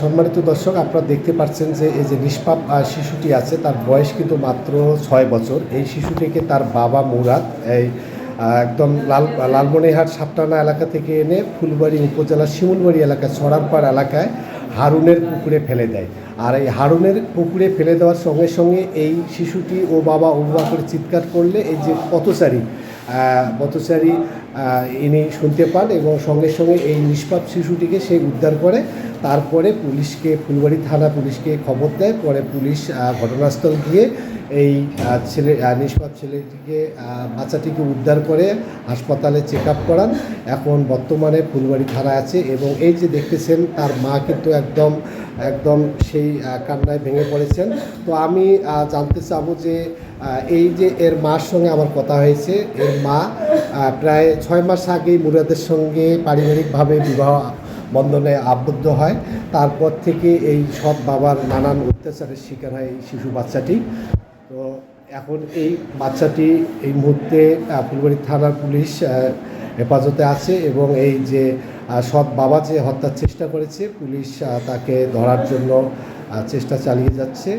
সম্মানিত দর্শক, আপনারা দেখতে পাচ্ছেন যে এই যে নিষ্পাপ শিশুটি আছে, তার বয়স কিন্তু মাত্র ছয় বছর। এই শিশুটিকে তার বাবা মুরাদ, এই একদম লাল, লালমনিরহাট সাপটানা এলাকা থেকে এনে ফুলবাড়ি উপজেলার শিমুলবাড়ি এলাকায় ছড়ারপাড় এলাকায় হারুনের পুকুরে ফেলে দেয়। আর এই হারুনের পুকুরে ফেলে দেওয়ার সঙ্গে সঙ্গে এই শিশুটি ও বাবা ও বাবা করে চিৎকার করলে এই যে পথচারী পথচারী ইনি শুনতে পান এবং সঙ্গে সঙ্গে এই নিষ্পাপ শিশুটিকে সে উদ্ধার করে। তারপরে পুলিশকে, ফুলবাড়ি থানা পুলিশকে খবর দেয়। পরে পুলিশ ঘটনাস্থল গিয়ে এই ছেলে নিষ্পাপ ছেলেটিকে বাচ্চাটিকে উদ্ধার করে হাসপাতালে চেক আপ করান। এখন বর্তমানে ফুলবাড়ি থানা আছে এবং এই যে দেখতেছেন, তার মা কিন্তু একদম একদম সেই কান্নায় ভেঙে পড়েছেন। তো আমি জানতে চাবো যে এই যে এর মার সঙ্গে আমার কথা হয়েছে, এর মা প্রায় ছয় মাস আগেই মুরাদের সঙ্গে পারিবারিকভাবে বিবাহ বন্ধনে আবদ্ধ হয়। তারপর থেকে এই সৎ বাবার নানান অত্যাচারের শিকার হয় এই শিশু বাচ্চাটি। তো এখন এই বাচ্চাটি এই মুহূর্তে ফুলবাড়ি থানার পুলিশ হেফাজতে আছে এবং এই যে সৎ বাবা যে হত্যার চেষ্টা করেছে, পুলিশ তাকে ধরার জন্য চেষ্টা চালিয়ে যাচ্ছে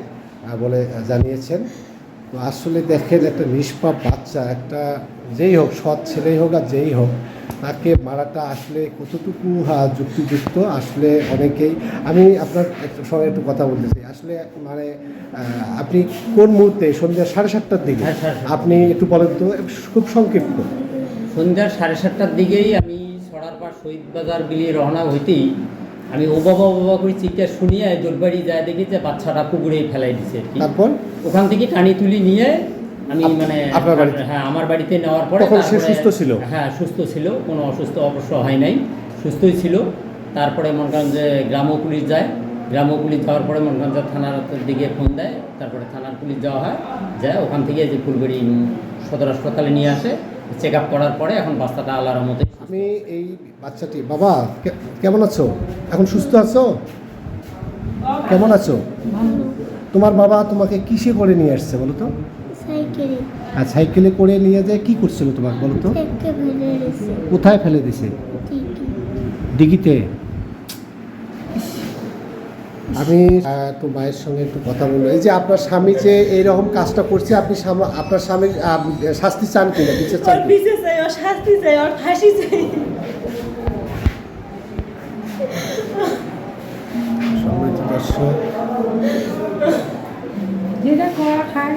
বলে জানিয়েছেন। তো আসলে দেখেন একটা নিষ্পাপ বাচ্চা একটা যেই হোক সৎ ছেলেই হোক আর যেই হোক তাকে মারাটা আসলে কতটুকু যুক্তিযুক্ত আসলে অনেকেই আমি আপনার সঙ্গে একটু কথা বলতে চাই। আসলে মানে আপনি কোন মুহূর্তে সন্ধ্যা সাড়ে সাতটার দিকে হ্যাঁ, আপনি একটু বলেন তো খুব সংক্ষিপ্ত। সন্ধ্যা সাড়ে সাতটার দিকেই আমি সরার পর শহীদ বাজার বিলিয়ে রওনা হইতেই আমি ও বাবা ও বাবা করে চিৎকার শুনিয়ে দোলবাড়ি যায় দেখি যে বাচ্চাটা পুকুরে ফেলাই দিছে তারপর ওখান থেকে টানি তুলি নিয়ে আমি মানে আপনার বাড়িতে? হ্যাঁ আমার বাড়িতে নেওয়ার পরে তখন সে সুস্থ ছিল? হ্যাঁ সুস্থ ছিল কোনো অসুস্থ অবশ্য হয় নাই সুস্থই ছিল তারপরে মনে করেন যে গ্রাম পুলিশ যায় গ্রাম পুলিশ যাওয়ার পরে মনে করেন যে থানার দিকে ফোন দেয় তারপরে থানার পুলিশ যাওয়া হয় যায় ওখান থেকে যে ফুলবাড়ি সদর হাসপাতালে নিয়ে আসে চেক আপ করার পরে এখন বাচ্চাটা আল্লাহর মতে আমি এই বাচ্চাটি বাবা কেমন আছো? এখন সুস্থ আছো? কেমন আছো? তোমার বাবা তোমাকে কিসে করে নিয়ে আসছে বলো তো? সাইকেলে। আর সাইকেলে করে নিয়ে যায় কি করছিল তোমার বলো তো? কোথায় ফেলে দিছে? দিঘিতে আমি একটু মায়ের সঙ্গে একটু কথা বলব। এই যে আপনার স্বামী যে এইরকম কাজটা করছে আপনি আপনার স্বামীর শাস্তি চান কিনা বিচার চান শাস্তি চাই ওর ফাঁসি চাই। সম্মানিত দর্শক। যেটা করা খায়